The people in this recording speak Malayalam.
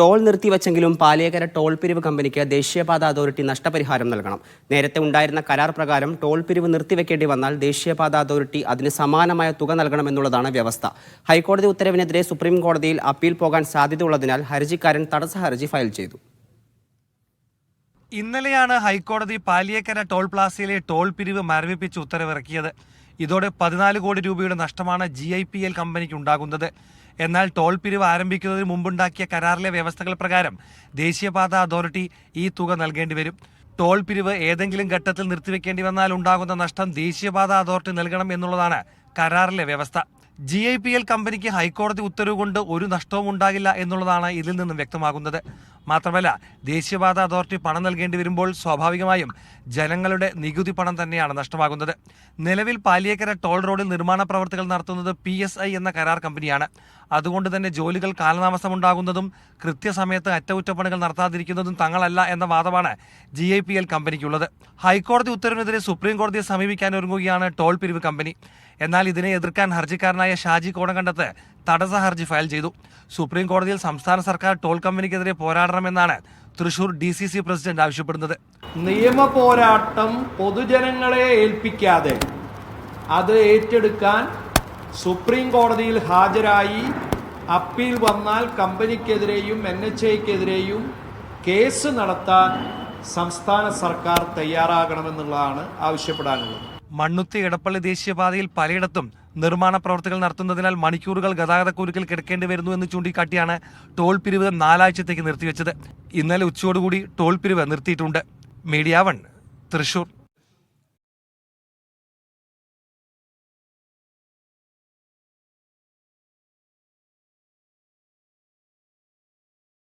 ടോൾ നിർത്തിവച്ചെങ്കിലും പാലിയേക്കര ടോൾ പിരിവ് കമ്പനിക്ക് ദേശീയപാത അതോറിറ്റി നഷ്ടപരിഹാരം നൽകണം. നേരത്തെ ഉണ്ടായിരുന്ന കരാർ പ്രകാരം ടോൾ പിരിവ് നിർത്തിവെക്കേണ്ടി വന്നാൽ ദേശീയപാത അതോറിറ്റി അതിന് സമാനമായ തുക നൽകണമെന്നുള്ളതാണ് വ്യവസ്ഥ. ഹൈക്കോടതി ഉത്തരവിനെതിരെ സുപ്രീം കോടതിയിൽ അപ്പീൽ പോകാൻ സാധ്യതയുള്ളതിനാൽ ഹർജിക്കാരൻ തടസ്സ ഹർജി ഫയൽ ചെയ്തു. ഇന്നലെയാണ് ഹൈക്കോടതി പാലിയേക്കര ടോൾ പ്ലാസയിലെ ടോൾ പിരിവ് മരവിപ്പിച്ച് ഉത്തരവിറക്കിയത്. ഇതോടെ പതിനാല് കോടി രൂപയുടെ നഷ്ടമാണ് ജി ഐ പി എൽ കമ്പനിക്ക് ഉണ്ടാകുന്നത്. എന്നാൽ ടോൾ പിരിവ് ആരംഭിക്കുന്നതിന് മുമ്പുണ്ടാക്കിയ കരാറിലെ വ്യവസ്ഥകൾ പ്രകാരം ദേശീയപാത അതോറിറ്റി ഈ തുക നൽകേണ്ടി വരും. ടോൾ പിരിവ് ഏതെങ്കിലും ഘട്ടത്തിൽ നിർത്തിവെക്കേണ്ടി വന്നാൽ ഉണ്ടാകുന്ന നഷ്ടം ദേശീയപാത അതോറിറ്റി നൽകണം എന്നുള്ളതാണ് കരാറിലെ വ്യവസ്ഥ. ജി ഐ പി എൽ കമ്പനിക്ക് ഹൈക്കോടതി ഉത്തരവ് കൊണ്ട് ഒരു നഷ്ടവും ഉണ്ടാകില്ല എന്നുള്ളതാണ് ഇതിൽ നിന്നും വ്യക്തമാകുന്നത്. മാത്രമല്ല ദേശീയപാത അതോറിറ്റി പണം നൽകേണ്ടി വരുമ്പോൾ സ്വാഭാവികമായും ജനങ്ങളുടെ നികുതി പണം തന്നെയാണ് നഷ്ടമാകുന്നത്. നിലവിൽ പാലിയേക്കര ടോൾ റോഡിൽ നിർമ്മാണ പ്രവർത്തികൾ നടത്തുന്നത് പി എന്ന കരാർ കമ്പനിയാണ്. അതുകൊണ്ട് തന്നെ ജോലികൾ കാലതാമസമുണ്ടാകുന്നതും കൃത്യസമയത്ത് അറ്റകുറ്റപ്പണികൾ നടത്താതിരിക്കുന്നതും തങ്ങളല്ല എന്ന വാദമാണ് ജി ഐ പി എൽ കമ്പനിക്കുള്ളത്. ഹൈക്കോടതി ഉത്തരവിനെതിരെ സുപ്രീം കോടതിയെ സമീപിക്കാൻ ഒരുങ്ങുകയാണ് ടോൾ പിരിവ് കമ്പനി. എന്നാൽ ഇതിനെ എതിർക്കാൻ ഹർജിക്കാരനായ ഷാജി കോടങ്കണ്ടത്ത് തടസ്സ ഹർജി ഫയൽ ചെയ്തു. സുപ്രീം കോടതിയിൽ സംസ്ഥാന സർക്കാർ ടോൾ കമ്പനിക്കെതിരെ പോരാടണമെന്നാണ് Thrissur D C C president ആവശ്യപ്പെടുന്നത്. നിയമ പോരാട്ടം പൊതുജനങ്ങളെ ഏൽപ്പിക്കാതെ അത് ഏറ്റെടുക്കാൻ സുപ്രീം കോടതിയിൽ ഹാജരായി അപ്പീൽ വന്നാൽ കമ്പനിക്കെതിരെയും എൻ എച്ച് ഐക്കെതിരെയും കേസ് നടത്താൻ സംസ്ഥാന സർക്കാർ തയ്യാറാകണമെന്നുള്ളതാണ് ആവശ്യപ്പെടാനുള്ളത്. മണ്ണുത്തി എടപ്പള്ളി ദേശീയപാതയിൽ പലയിടത്തും നിർമ്മാണ പ്രവർത്തികൾ നടത്തുന്നതിനാൽ മണിക്കൂറുകൾ ഗതാഗതക്കുരുക്കിൽ കിടക്കേണ്ടി വരുന്നു എന്ന് ചൂണ്ടിക്കാട്ടിയാണ് ടോൾ പിരിവ് നാലാഴ്ചത്തേക്ക് നിർത്തിവെച്ചത്. ഇന്നലെ ഉച്ചയോടുകൂടി ടോൾ പിരിവ് നിർത്തിയിട്ടുണ്ട്. Media one Thrissur.